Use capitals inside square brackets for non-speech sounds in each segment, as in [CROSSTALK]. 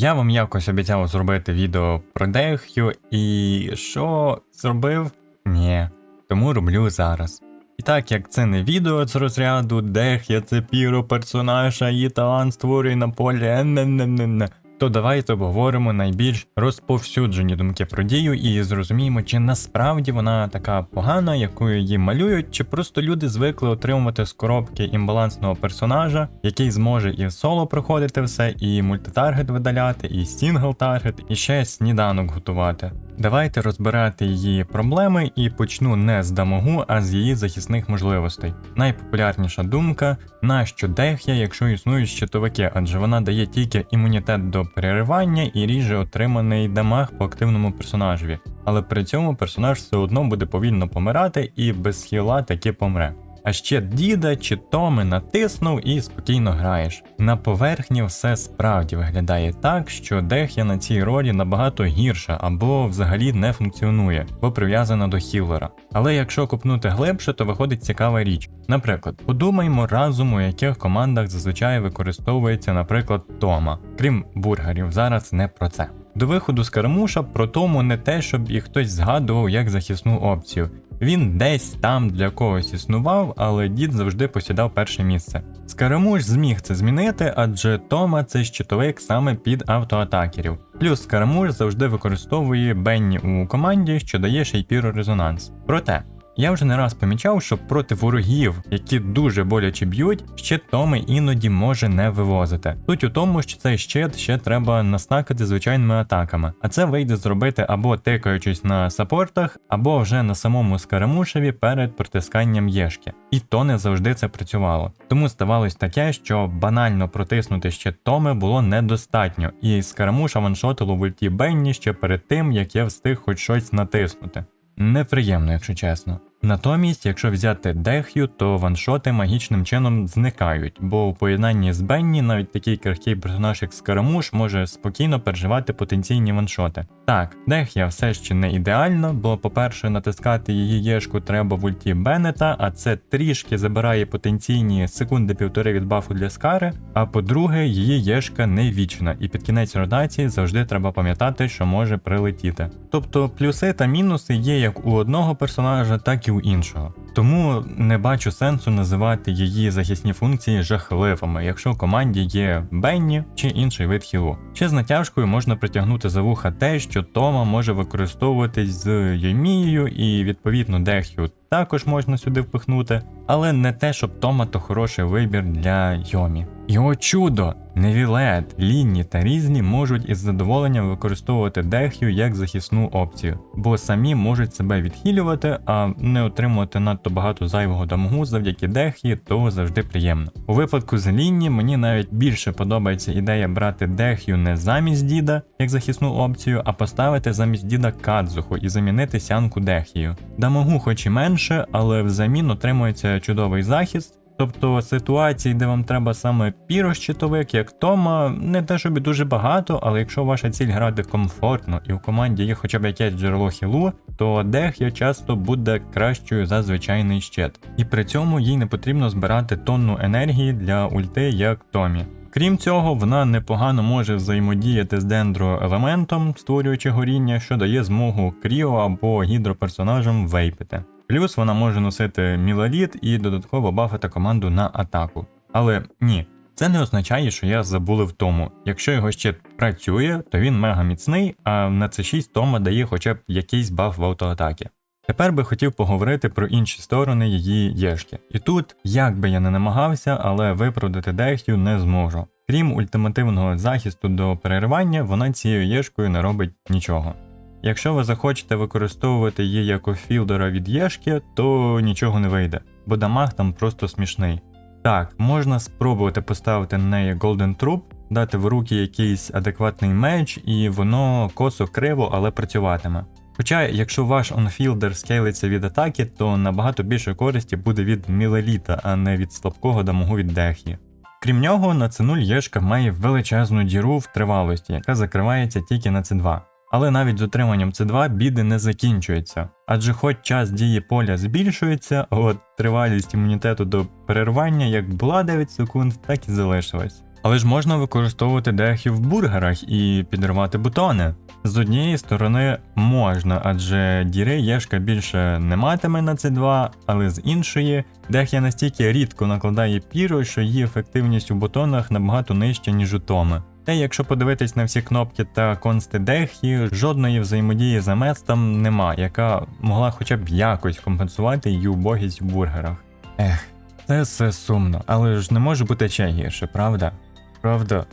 Я вам якось обіцяв зробити відео про Дехю, і що зробив? Ні. Тому роблю зараз. І так як це не відео з розряду Дех'я це піро персонаж, а її талант створює на полі не-не-не-не, то давайте обговоримо найбільш розповсюджені думки про дію і зрозуміємо, чи насправді вона така погана, якою її малюють, чи просто люди звикли отримувати з коробки імбалансного персонажа, який зможе і соло проходити все, і мультитаргет видаляти, і сінгл-таргет, і ще сніданок готувати. Давайте розбирати її проблеми і почну не з дамогу, а з її захисних можливостей. Найпопулярніша думка нащо дех'я, якщо існують щитовики, адже вона дає тільки імунітет до переривання і ріже отриманий дамаг по активному персонажеві, але при цьому персонаж все одно буде повільно помирати і без хіла таки помре. А ще діда чи Томи натиснув і спокійно граєш. На поверхні все справді виглядає так, що Дех'я на цій ролі набагато гірша або взагалі не функціонує, бо прив'язана до хілера. Але якщо копнути глибше, то виходить цікава річ. Наприклад, подумаймо разом, у яких командах зазвичай використовується, наприклад, Тома, крім бургерів, зараз не про це. До виходу з Кармуша про тому не те, щоб і хтось згадував як захисну опцію. Він десь там для когось існував, але дід завжди посідав перше місце. Скарамуш зміг це змінити, адже Тома це щитовик саме під автоатакерів. Плюс Скарамуш завжди використовує Бенні у команді, що дає шейпіру резонанс. Проте. Я вже не раз помічав, що проти ворогів, які дуже боляче б'ють, щит Томи іноді може не вивозити. Суть у тому, що цей щит ще треба наснакати звичайними атаками, а це вийде зробити або тикаючись на саппортах, або вже на самому скарамушеві перед протисканням єшки. І то не завжди це працювало. Тому ставалось таке, що банально протиснути щит Томи було недостатньо, і скарамуша ваншотило в ульті Бенні ще перед тим, як я встиг хоч щось натиснути. Неприємно, якщо чесно. Натомість, якщо взяти Дех'ю, то ваншоти магічним чином зникають, бо у поєднанні з Бенні навіть такий крихкий персонаж, як Скарамуш, може спокійно переживати потенційні ваншоти. Так, Дех'я все ще не ідеально, бо, по-перше, натискати її єшку треба в ульті Беннета, а це трішки забирає потенційні секунди півтори від бафу для Скари. А по-друге, її єшка не вічна, і під кінець ротації завжди треба пам'ятати, що може прилетіти. Тобто плюси та мінуси є як у одного персонажа, так і у іншого. Тому не бачу сенсу називати її захисні функції жахливими, якщо в команді є Бенні чи інший вид хілу. Ще з натяжкою можна притягнути за вуха те, що Тома може використовуватись з Йомією і відповідно Дехю також можна сюди впихнути, але не те, щоб Тома то хороший вибір для Йомі. Його чудо! Невілет, Лінні та різні можуть із задоволенням використовувати Дехю як захисну опцію, бо самі можуть себе відхилювати, а не отримувати надто багато зайвого дамагу завдяки Дехі, то завжди приємно. У випадку з Лінні мені навіть більше подобається ідея брати Дехю не замість діда як захисну опцію, а поставити замість діда Кадзуху і замінити сянку Дехію. Дамагу хоч і менше, але взамін отримується чудовий захист. Тобто ситуацій, де вам треба саме пірощитовик, як Тома, не те, щоб і дуже багато, але якщо ваша ціль грати комфортно і в команді є хоча б якесь джерело хілу, то Дех'я часто буде кращою за звичайний щит. І при цьому їй не потрібно збирати тонну енергії для ульти, як Томі. Крім цього, вона непогано може взаємодіяти з дендроелементом, створюючи горіння, що дає змогу кріо або гідроперсонажам вейпити. Плюс вона може носити мілаліт і додатково бафити команду на атаку. Але ні, це не означає, що я забули в тому. Якщо його ще працює, то він мега міцний, а на c 6 Тома дає хоча б якийсь баф в автоатакі. Тепер би хотів поговорити про інші сторони її єшки. І тут, як би я не намагався, але виправдати Дех'ю не зможу. Крім ультимативного захисту до переривання, вона цією єшкою не робить нічого. Якщо ви захочете використовувати її як офілдера від Єшки, то нічого не вийде, бо дамаг там просто смішний. Так, можна спробувати поставити на неї Golden Troop, дати в руки якийсь адекватний меч, і воно косо криво, але працюватиме. Хоча, якщо ваш онфілдер скейлиться від атаки, то набагато більше користі буде від мілеліта, а не від слабкого дамагу від дехі. Крім нього, на C0 Єшка має величезну діру в тривалості, яка закривається тільки на C2. Але навіть з отриманням С2 біди не закінчуються, адже хоч час дії поля збільшується, от тривалість імунітету до перервання як була 9 секунд, так і залишилась. Але ж можна використовувати дехи в бургерах і підривати бутони. З однієї сторони можна, адже діри Єшка більше не матиме на c 2 але з іншої, Дех'я настільки рідко накладає піру, що її ефективність у бутонах набагато нижча, ніж у Томи. Та якщо подивитись на всі кнопки та консти Дехі, жодної взаємодії з там нема, яка могла хоча б якось компенсувати її убогість в бургерах. Ех, це все сумно, але ж не може бути ще гірше, правда? Правда.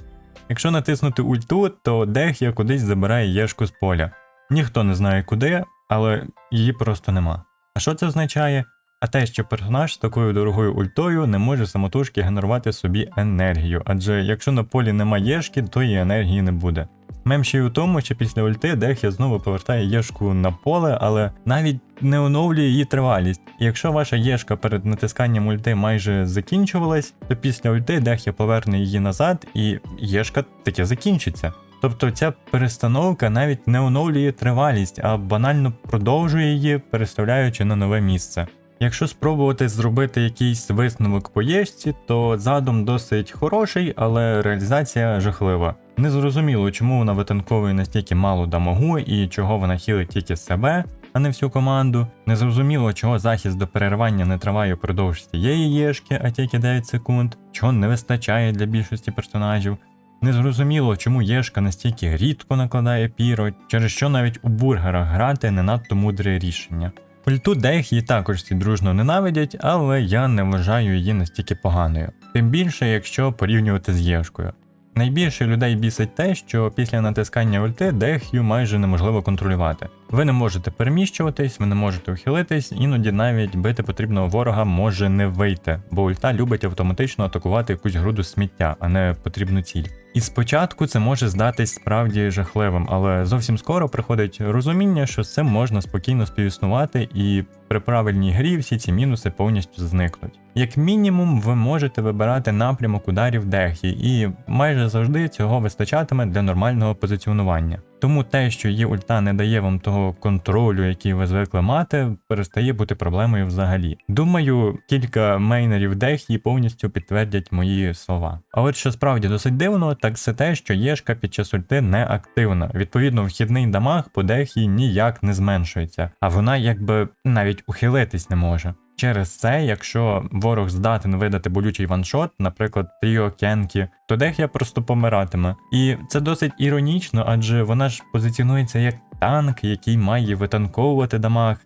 Якщо натиснути ульту, то Дех'я кудись забирає Єшку з поля. Ніхто не знає куди, але її просто нема. А що це означає? А те, що персонаж з такою дорогою ультою не може самотужки генерувати собі енергію, адже якщо на полі нема Єшки, то і енергії не буде. Мем ще й у тому, що після ульти Дех'я знову повертає Єшку на поле, але навіть не оновлює її тривалість. І якщо ваша Єшка перед натисканням ульти майже закінчувалась, то після ульти Дех'я поверне її назад, і Єшка таки закінчиться. Тобто ця перестановка навіть не оновлює тривалість, а банально продовжує її, переставляючи на нове місце. Якщо спробувати зробити якийсь висновок по єшці, то задум досить хороший, але реалізація жахлива. Незрозуміло, чому вона витанковує настільки мало дамагу і чого вона хілить тільки себе, а не всю команду. Незрозуміло, чого захист до перервання не триває впродовж цієї єшки, а тільки 9 секунд, чого не вистачає для більшості персонажів. Незрозуміло, чому Єшка настільки рідко накладає піро, через що навіть у бургерах грати не надто мудре рішення. Ульту її також всі дружно ненавидять, але я не вважаю її настільки поганою. Тим більше, якщо порівнювати з Єшкою. Найбільше людей бісить те, що після натискання ульти дех'ю майже неможливо контролювати. Ви не можете переміщуватись, ви не можете ухилитись, іноді навіть бити потрібного ворога може не вийти, бо ульта любить автоматично атакувати якусь груду сміття, а не потрібну ціль. І спочатку це може здатись справді жахливим, але зовсім скоро приходить розуміння, що з цим можна спокійно співіснувати, і при правильній грі всі ці мінуси повністю зникнуть. Як мінімум, ви можете вибирати напрямок ударів дехі, і майже завжди цього вистачатиме для нормального позиціонування. Тому те, що її ульта не дає вам того контролю, який ви звикли мати, перестає бути проблемою взагалі. Думаю, кілька мейнерів дехі повністю підтвердять мої слова. А от що справді досить дивно, так це те, що єшка під час ульти не активна. Відповідно, вхідний дамаг по дехі ніяк не зменшується, а вона якби навіть ухилитись не може. Через це, якщо ворог здатен видати болючий ваншот, наприклад, Тріо Кенкі, то Дех'я просто помиратиме. І це досить іронічно, адже вона ж позиціонується як танк, який має витанковувати дамаг.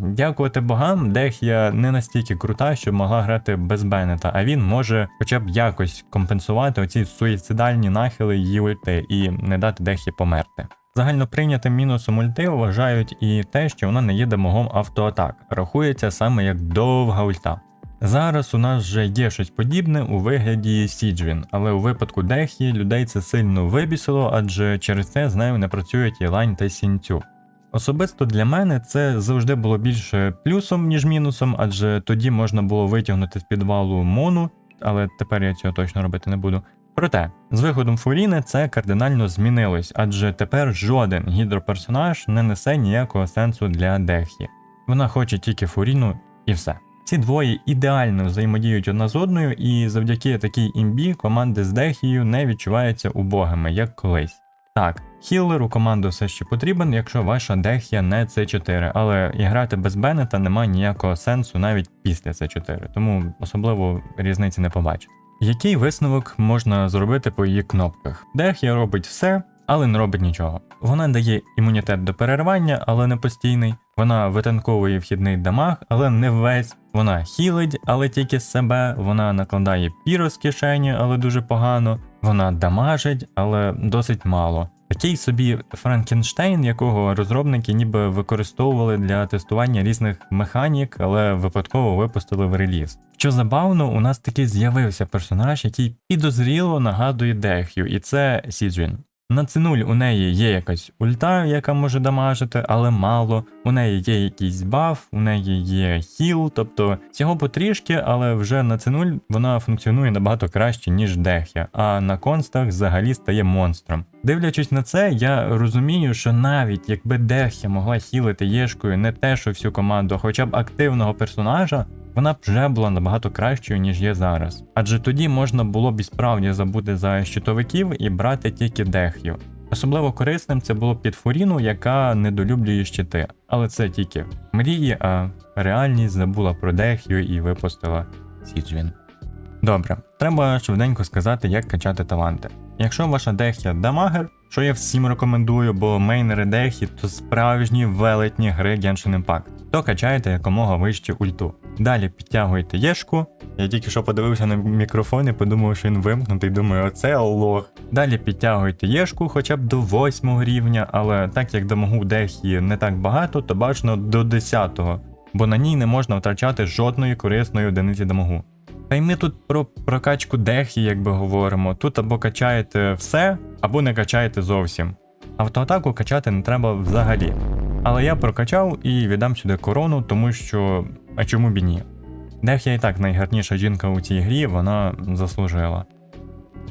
Дякувати богам, Дех'я не настільки крута, щоб могла грати без Беннета, а він може хоча б якось компенсувати оці суїцидальні нахили її ульти і не дати Дех'ї померти. Загально прийнятим мінусом ульти вважають і те, що вона не є демогом автоатак, рахується саме як довга ульта. Зараз у нас вже є щось подібне у вигляді Сіджвін, але у випадку Дехі людей це сильно вибісило, адже через це з нею не працюють Єлань та Сінцю. Особисто для мене це завжди було більше плюсом, ніж мінусом, адже тоді можна було витягнути з підвалу мону, але тепер я цього точно робити не буду. Проте, з виходом Фуріни це кардинально змінилось, адже тепер жоден гідроперсонаж не несе ніякого сенсу для Дехі. Вона хоче тільки Фуріну і все. Ці двоє ідеально взаємодіють одна з одною, і завдяки такій імбі команди з Дехією не відчуваються убогими, як колись. Так, хіллеру команду все ще потрібен, якщо ваша Дехія не С4, але і грати без Беннета немає ніякого сенсу навіть після С4, тому особливо різниці не побачите. Який висновок можна зробити по її кнопках? Дехія робить все, але не робить нічого. Вона дає імунітет до перервання, але не постійний. Вона витанковує вхідний дамаг, але не весь. Вона хілить, але тільки себе. Вона накладає піро з кишені, але дуже погано. Вона дамажить, але досить мало. Такий собі Франкенштейн, якого розробники ніби використовували для тестування різних механік, але випадково випустили в реліз. Що забавно, у нас таки з'явився персонаж, який підозріло нагадує Дех'ю, і це Сіджін. На C0 у неї є якась ульта, яка може дамажити, але мало. У неї є якийсь баф, у неї є хіл, тобто цього потрішки, але вже на C0 вона функціонує набагато краще, ніж Дех'я, а на констах взагалі стає монстром. Дивлячись на це, я розумію, що навіть якби Дехя могла хілити Єшкою не те, що всю команду, а хоча б активного персонажа, вона б вже була набагато кращою, ніж є зараз. Адже тоді можна було б і справді забути за щитовиків і брати тільки Дехю. Особливо корисним це було під Фуріну, яка недолюблює щити. Але це тільки мрії, а реальність забула про Дехю і випустила Сіджвін. Добре, треба швиденько сказати, як качати таланти. Якщо ваша дехія дамагер, що я всім рекомендую, бо мейнери дехі то справжні велетні гри Genshin Impact, то качаєте якомога вище ульту. Далі підтягуєте єшку. Я тільки що подивився на мікрофон і подумав, що він вимкнутий, думаю, оце лох. Далі підтягуєте єшку хоча б до 8 рівня, але так як дамагу дехі не так багато, то бачно до 10, бо на ній не можна втрачати жодної корисної одиниці дамагу. Та й ми тут про прокачку дехі, якби говоримо. Тут або качаєте все, або не качаєте зовсім. Автоатаку качати не треба взагалі. Але я прокачав і віддам сюди корону, тому що. А чому б і ні? Дехія і так найгарніша жінка у цій грі, вона заслужила.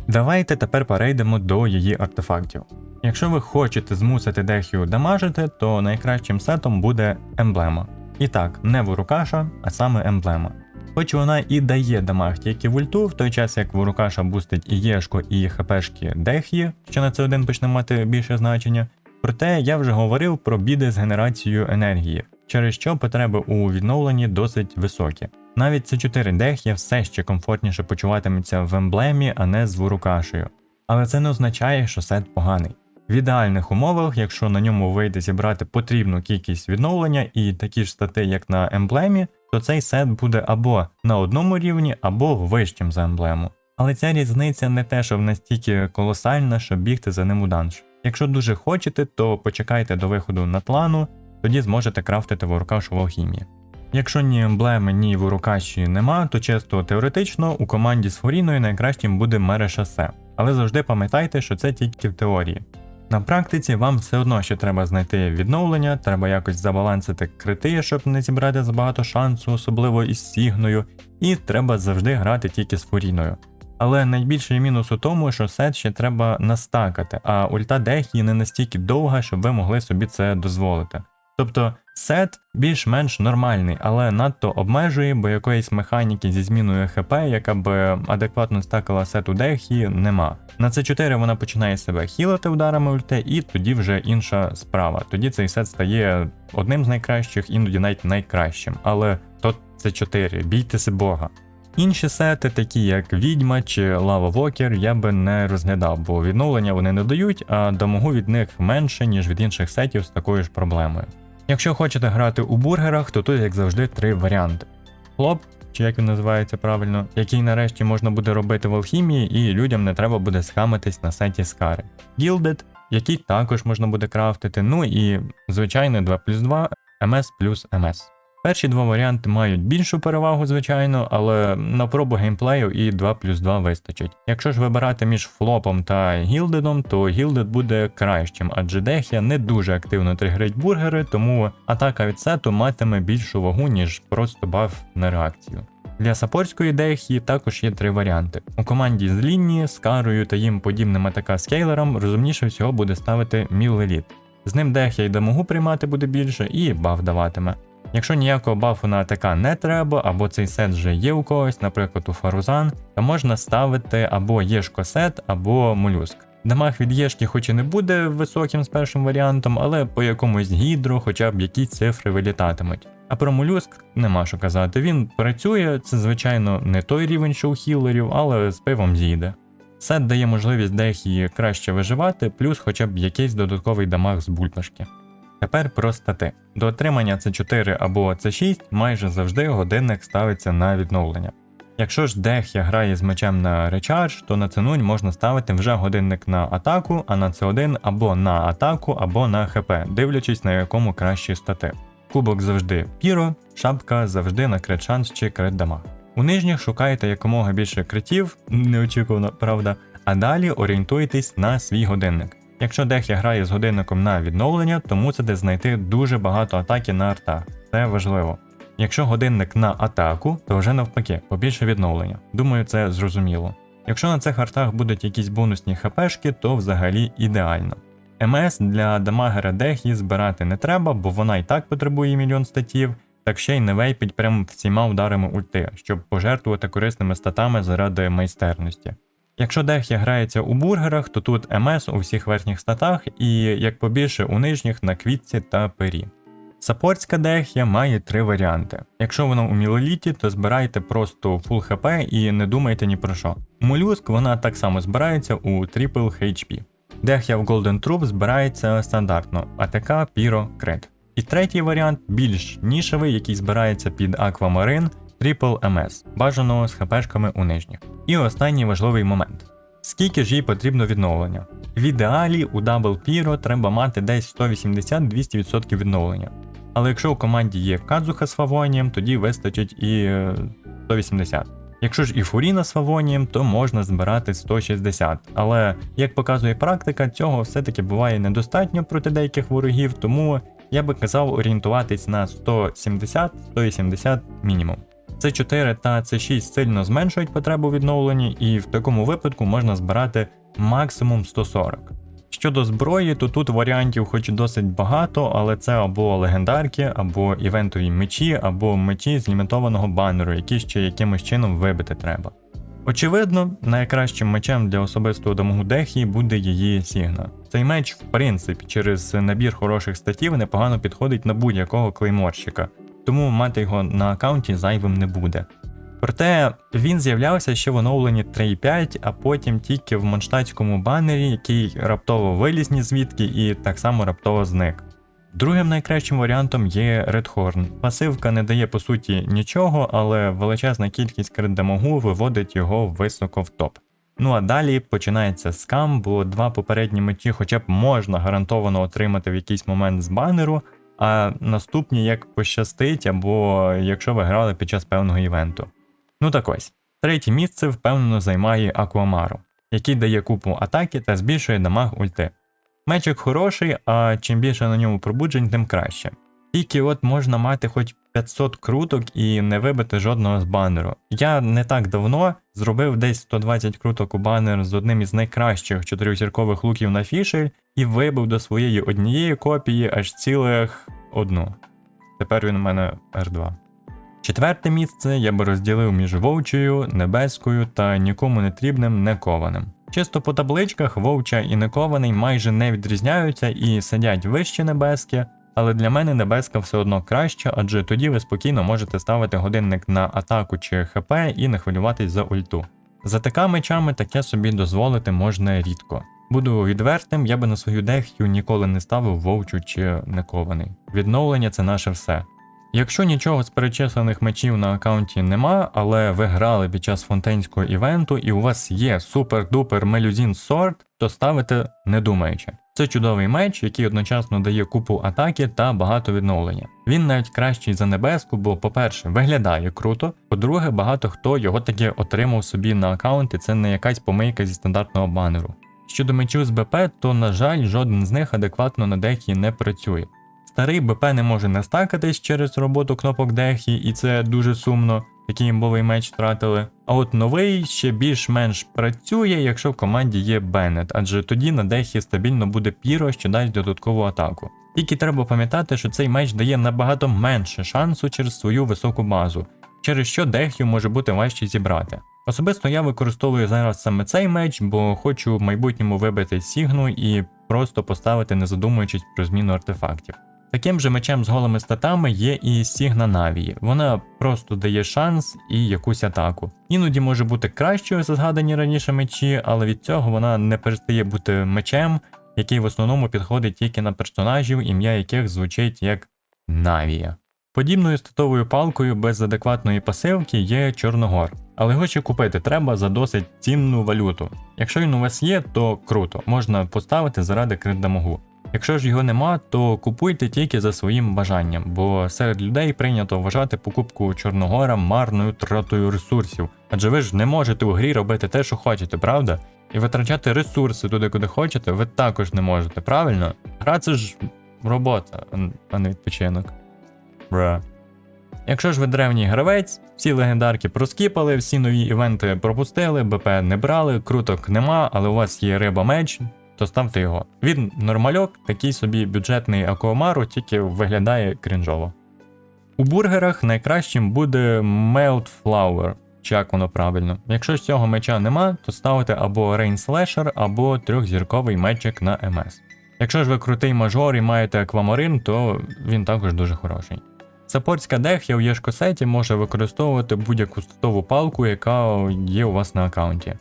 Давайте тепер перейдемо до її артефактів. Якщо ви хочете змусити Дехію дамажити, то найкращим сетом буде емблема. І так, не Вурукаша, а саме емблема. Хоч вона і дає дамаг тільки в ульту, в той час як Вурукаша бустить і Єшко, і ХПшки Дехії, що на це один почне мати більше значення. Проте я вже говорив про біди з генерацією енергії, через що потреби у відновленні досить високі. Навіть c 4 Дехія все ще комфортніше почуватиметься в емблемі, а не з Вурукашею. Але це не означає, що сет поганий. В ідеальних умовах, якщо на ньому вийде зібрати потрібну кількість відновлення і такі ж стати, як на емблемі, то цей сет буде або на одному рівні, або вищим за емблему. Але ця різниця не те, що настільки колосальна, щоб бігти за ним у данж. Якщо дуже хочете, то почекайте до виходу на тлану, тоді зможете крафтити ворукашу в алхімії. Якщо ні емблеми, ні ворукаші нема, то чисто теоретично у команді з Форіною найкращим буде мерешасе. Але завжди пам'ятайте, що це тільки в теорії. На практиці вам все одно ще треба знайти відновлення, треба якось забалансити крити, щоб не зібрати забагато шансу, особливо із сігною, і треба завжди грати тільки з фуріною. Але найбільший мінус у тому, що сет ще треба настакати, а ульта Дехії не настільки довга, щоб ви могли собі це дозволити. Тобто сет більш-менш нормальний, але надто обмежує, бо якоїсь механіки зі зміною ХП, яка б адекватно стакала сету Дехі, нема. На c 4 вона починає себе хілити ударами ульте, і тоді вже інша справа. Тоді цей сет стає одним з найкращих, іноді навіть найкращим. Але то c 4 бійтеся Бога. Інші сети, такі як Відьма чи Лава Вокер, я би не розглядав, бо відновлення вони не дають, а дамагу від них менше, ніж від інших сетів з такою ж проблемою. Якщо хочете грати у бургерах, то тут, як завжди, три варіанти: хлоп, чи як він називається правильно, який нарешті можна буде робити в алхімії, і людям не треба буде схамитись на сайті Скари. Gilded, який також можна буде крафтити, ну і звичайно 2 плюс 2 МС плюс MS. Перші два варіанти мають більшу перевагу, звичайно, але на пробу геймплею і 2 плюс 2 вистачить. Якщо ж вибирати між флопом та гілдедом, то гілдед буде кращим, адже Дехія не дуже активно тригерить бургери, тому атака від сету матиме більшу вагу, ніж просто баф на реакцію. Для сапорської дехії також є три варіанти. У команді з лінії, з карою та їм подібним атака скейлерам розумніше всього буде ставити мілеліт. З ним дехія й дамагу приймати буде більше і баф даватиме. Якщо ніякого бафу на АТК не треба, або цей сет вже є у когось, наприклад у Фарузан, то можна ставити або Єшко сет, або молюск. Дамаг від Єшки хоч і не буде високим з першим варіантом, але по якомусь гідро хоча б якісь цифри вилітатимуть. А про молюск нема що казати. Він працює, це звичайно не той рівень, що у хілерів, але з пивом з'їде. Сет дає можливість дехії краще виживати, плюс хоча б якийсь додатковий дамаг з бульбашки. Тепер про стати. До отримання C4 або C6 майже завжди годинник ставиться на відновлення. Якщо ж Дех'я грає з мечем на речардж, то на C0 можна ставити вже годинник на атаку, а на C1 або на атаку, або на ХП, дивлячись на якому кращі стати. Кубок завжди піро, шапка завжди на крит шанс чи крит дамаг. У нижніх шукаєте якомога більше критів, [LAUGHS] неочікувано, правда, а далі орієнтуйтесь на свій годинник. Якщо Дехя грає з годинником на відновлення, то мусите знайти дуже багато атаки на артах. Це важливо. Якщо годинник на атаку, то вже навпаки, побільше відновлення. Думаю, це зрозуміло. Якщо на цих артах будуть якісь бонусні хпшки, то взагалі ідеально. МС для дамагера Дехі збирати не треба, бо вона і так потребує мільйон статів, так ще й не вейпить прям всіма ударами ульти, щоб пожертвувати корисними статами заради майстерності. Якщо Дехі грається у бургерах, то тут МС у всіх верхніх статах і як побільше у нижніх на квітці та пері. Саппортська дехія має три варіанти. Якщо вона у мілоліті, то збирайте просто фул хп і не думайте ні про що. Молюск вона так само збирається у Triple HP. Дехія в Golden Troop збирається стандартно АТК, Піро, Крит. І третій варіант більш нішевий, який збирається під Аквамарин, Triple MS, бажано з хпшками у нижніх. І останній важливий момент. Скільки ж їй потрібно відновлення? В ідеалі у Double Pyro треба мати десь 180-200% відновлення. Але якщо у команді є Кадзуха з Фавонієм, тоді вистачить і е, 180. Якщо ж і Фуріна з Фавонієм, то можна збирати 160. Але як показує практика, цього все-таки буває недостатньо проти деяких ворогів, тому я би казав орієнтуватись на 170-180 мінімум. С4 та С6 сильно зменшують потребу відновлення, і в такому випадку можна збирати максимум 140. Щодо зброї, то тут варіантів хоч досить багато, але це або легендарки, або івентові мечі, або мечі з лімітованого банеру, які ще якимось чином вибити треба. Очевидно, найкращим мечем для особистого дамагу буде її Сігна. Цей меч, в принципі, через набір хороших статів непогано підходить на будь-якого клейморщика, тому мати його на аккаунті зайвим не буде. Проте він з'являвся ще в оновленні 3.5, а потім тільки в монштатському банері, який раптово виліз ні звідки і так само раптово зник. Другим найкращим варіантом є Redhorn. Пасивка не дає по суті нічого, але величезна кількість крит-демогу виводить його високо в топ. Ну а далі починається скам, бо два попередні мечі хоча б можна гарантовано отримати в якийсь момент з банеру, а наступні як пощастить, або якщо ви грали під час певного івенту. Ну так ось, третє місце впевнено займає Акуамару, який дає купу атаки та збільшує дамаг ульти. Мечик хороший, а чим більше на ньому пробуджень, тим краще. Тільки от можна мати хоч 500 круток і не вибити жодного з банеру. Я не так давно зробив десь 120 круток у банер з одним із найкращих чотирьохзіркових луків на фішель і вибив до своєї однієї копії аж цілих одну. Тепер він у мене R2. Четверте місце я би розділив між вовчою, небескою та нікому не трібним некованим. Чисто по табличках вовча і некований майже не відрізняються і сидять вище небески, але для мене небеска все одно краще, адже тоді ви спокійно можете ставити годинник на атаку чи ХП і не хвилюватись за ульту. За така мечами таке собі дозволити можна рідко. Буду відвертим, я би на свою дехю ніколи не ставив вовчу чи некований. Відновлення це наше все. Якщо нічого з перечислених мечів на аккаунті нема, але ви грали під час фонтенського івенту і у вас є супер-дупер мелюзін сорт, то ставите не думаючи. Це чудовий меч, який одночасно дає купу атаки та багато відновлення. Він навіть кращий за небеску, бо, по-перше, виглядає круто. По-друге, багато хто його таки отримав собі на аккаунті, це не якась помийка зі стандартного банеру. Щодо мечів з БП, то на жаль, жоден з них адекватно на дехі не працює. Старий БП не може не стакатись через роботу кнопок дехі, і це дуже сумно, такий імбовий меч втратили. А от новий ще більш-менш працює, якщо в команді є Беннет, адже тоді на дехі стабільно буде піро, що дасть додаткову атаку. Тільки треба пам'ятати, що цей меч дає набагато менше шансу через свою високу базу, через що дехю може бути важче зібрати. Особисто я використовую зараз саме цей меч, бо хочу в майбутньому вибити сігну і просто поставити, не задумуючись про зміну артефактів. Таким же мечем з голими статами є і Сігна Навії. Вона просто дає шанс і якусь атаку. Іноді може бути кращою за згадані раніше мечі, але від цього вона не перестає бути мечем, який в основному підходить тільки на персонажів, ім'я яких звучить як Навія. Подібною статовою палкою без адекватної пасивки є Чорногор, але його купити треба за досить цінну валюту. Якщо він у вас є, то круто, можна поставити заради критдамагу. Якщо ж його нема, то купуйте тільки за своїм бажанням, бо серед людей прийнято вважати покупку Чорногора марною тратою ресурсів. Адже ви ж не можете у грі робити те, що хочете, правда? І витрачати ресурси туди, куди хочете, ви також не можете, правильно? Гра це ж робота, а не відпочинок. Бра. Якщо ж ви древній гравець, всі легендарки проскіпали, всі нові івенти пропустили, БП не брали, круток нема, але у вас є риба меч, то ставте його. Він нормальок, такий собі бюджетний акуамару, тільки виглядає крінжово. У бургерах найкращим буде Melt Flower, чи як воно правильно. Якщо ж цього меча нема, то ставите або Rain Slasher, або трьохзірковий мечик на МС. Якщо ж ви крутий мажор і маєте аквамарин, то він також дуже хороший. Саппортська дех'я у Єшкосеті може використовувати будь-яку статову палку, яка є у вас на аккаунті.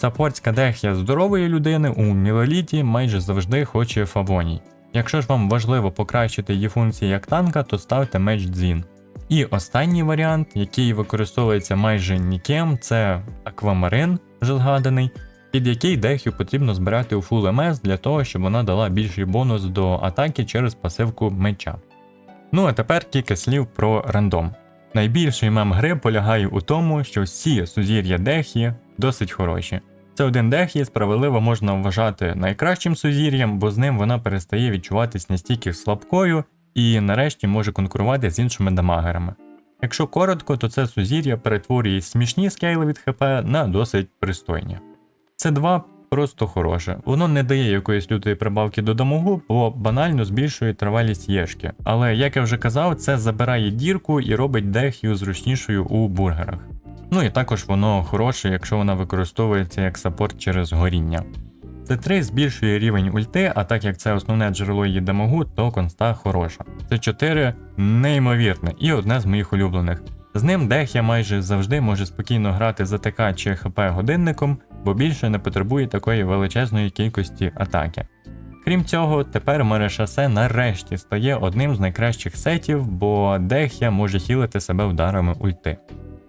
Саппортська дех'я здорової людини у мілоліті майже завжди хоче фавоній. Якщо ж вам важливо покращити її функції як танка, то ставте меч дзвін. І останній варіант, який використовується майже ніким, це аквамарин, вже згаданий, під який дехю потрібно збирати у Full MS для того, щоб вона дала більший бонус до атаки через пасивку меча. Ну а тепер кілька слів про рандом. Найбільший мем гри полягає у тому, що всі сузір'я Дехі досить хороші. Це один Дехі справедливо можна вважати найкращим сузір'ям, бо з ним вона перестає відчуватись настільки слабкою і нарешті може конкурувати з іншими дамагерами. Якщо коротко, то це сузір'я перетворює смішні скейли від ХП на досить пристойні. Це два просто хороше. Воно не дає якоїсь лютої прибавки до дамагу, бо банально збільшує тривалість єшки. Але як я вже казав, це забирає дірку і робить дехію зручнішою у бургерах. Ну і також воно хороше, якщо вона використовується як саппорт через горіння. Це3 збільшує рівень ульти, а так як це основне джерело її дамагу, то конста хороша. Це 4 неймовірне і одне з моїх улюблених. З ним Дехя майже завжди може спокійно грати за ТК чи ХП годинником, бо більше не потребує такої величезної кількості атаки. Крім цього, тепер море шосе нарешті стає одним з найкращих сетів, бо Дехя може хілити себе ударами ульти.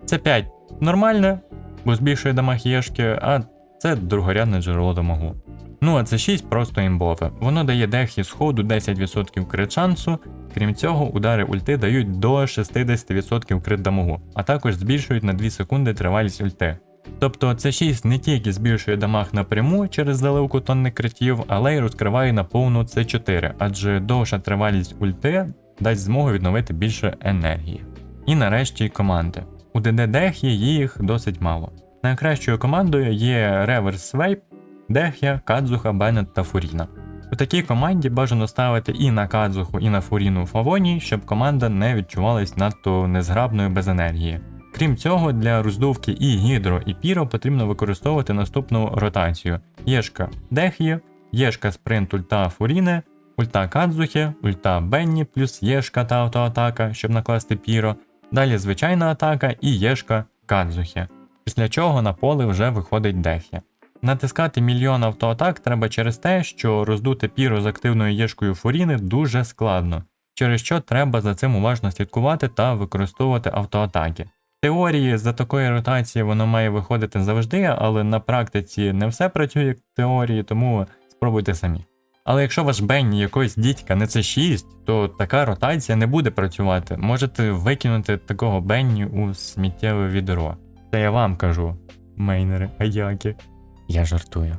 Це 5 нормальне, бо збільшує дамаг єшки, а це другорядне джерело дамагу. Ну а це 6 просто імбове. Воно дає дехі сходу 10% крит шансу, крім цього, удари ульти дають до 60% крит дамагу, а також збільшують на 2 секунди тривалість ульти. Тобто це 6 не тільки збільшує дамаг напряму через заливку тонни критів, але й розкриває на повну це 4 адже довша тривалість ульти дасть змогу відновити більше енергії. І нарешті команди. У ДД Дехі їх досить мало. Найкращою командою є Реверс Свейп, Дех'я, Кадзуха, Беннет та Фуріна. У такій команді бажано ставити і на Кадзуху, і на Фуріну Фавоні, щоб команда не відчувалась надто незграбною без енергії. Крім цього, для роздувки і гідро, і піро потрібно використовувати наступну ротацію: Єшка Дех'є, Єшка спринт ульта Фуріне, ульта Кадзухи, ульта Бенні плюс Єшка та автоатака, щоб накласти піро, далі звичайна атака і Єшка Кадзухи. Після чого на поле вже виходить Дех'я. Натискати мільйон автоатак треба через те, що роздути піро з активною єшкою Фуріни дуже складно, через що треба за цим уважно слідкувати та використовувати автоатаки. В теорії за такої ротації воно має виходити завжди, але на практиці не все працює як в теорії, тому спробуйте самі. Але якщо ваш Бенні якогось дідька не це 6, то така ротація не буде працювати. Можете викинути такого Бенні у сміттєве відро. Це я вам кажу, мейнери, аяки. Я жартую.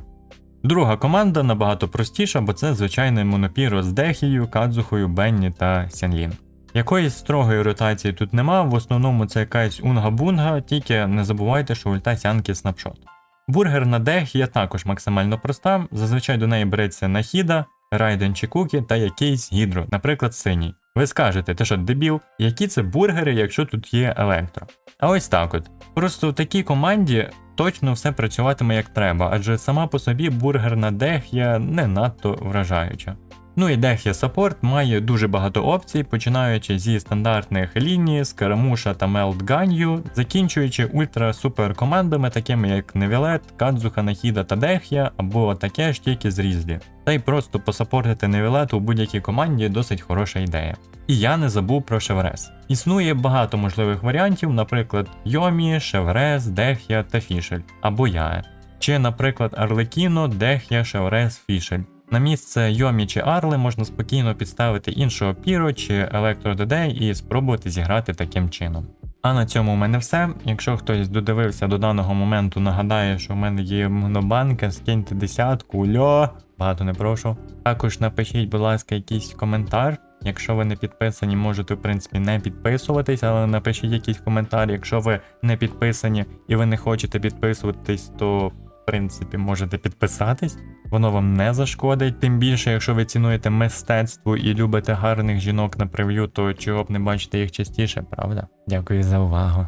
Друга команда набагато простіша, бо це звичайний монопіро з Дехією, Кадзухою, Бенні та Сянлін. Якоїсь строгої ротації тут нема, в основному це якась унга-бунга, тільки не забувайте, що ульта сянки снапшот. Бургер на дех також максимально проста, зазвичай до неї береться нахіда, райден чи кукі та якийсь гідро, наприклад, синій. Ви скажете, ти що, дебіл, які це бургери, якщо тут є електро? А ось так от. Просто в такій команді точно все працюватиме як треба, адже сама по собі бургерна дех'я не надто вражаюча. Ну і Дех'я Саппорт має дуже багато опцій, починаючи зі стандартних ліній, Скарамуша та Мелтганью, закінчуючи ультра-супер командами, такими як Невілет, Кадзуха, Нахіда та Дех'я, або таке ж тільки з різлі. Та й просто посапортити Невілет у будь-якій команді досить хороша ідея. І я не забув про Шеврес. Існує багато можливих варіантів, наприклад, Йомі, Шеврес, Дех'я та Фішель, або Яе. Чи, наприклад, Арлекіно, Дех'я, Шеврес, Фішель. На місце Йомі чи Арли можна спокійно підставити іншого Піро чи Електро ДД і спробувати зіграти таким чином. А на цьому у мене все. Якщо хтось додивився до даного моменту, нагадає, що в мене є монобанка, скиньте десятку, льо, багато не прошу. Також напишіть, будь ласка, якийсь коментар, Якщо ви не підписані, можете в принципі не підписуватись, але напишіть якийсь коментар. Якщо ви не підписані і ви не хочете підписуватись, то в принципі можете підписатись. Воно вам не зашкодить. Тим більше, якщо ви цінуєте мистецтво і любите гарних жінок на прев'ю, то чого б не бачите їх частіше, правда? Дякую за увагу.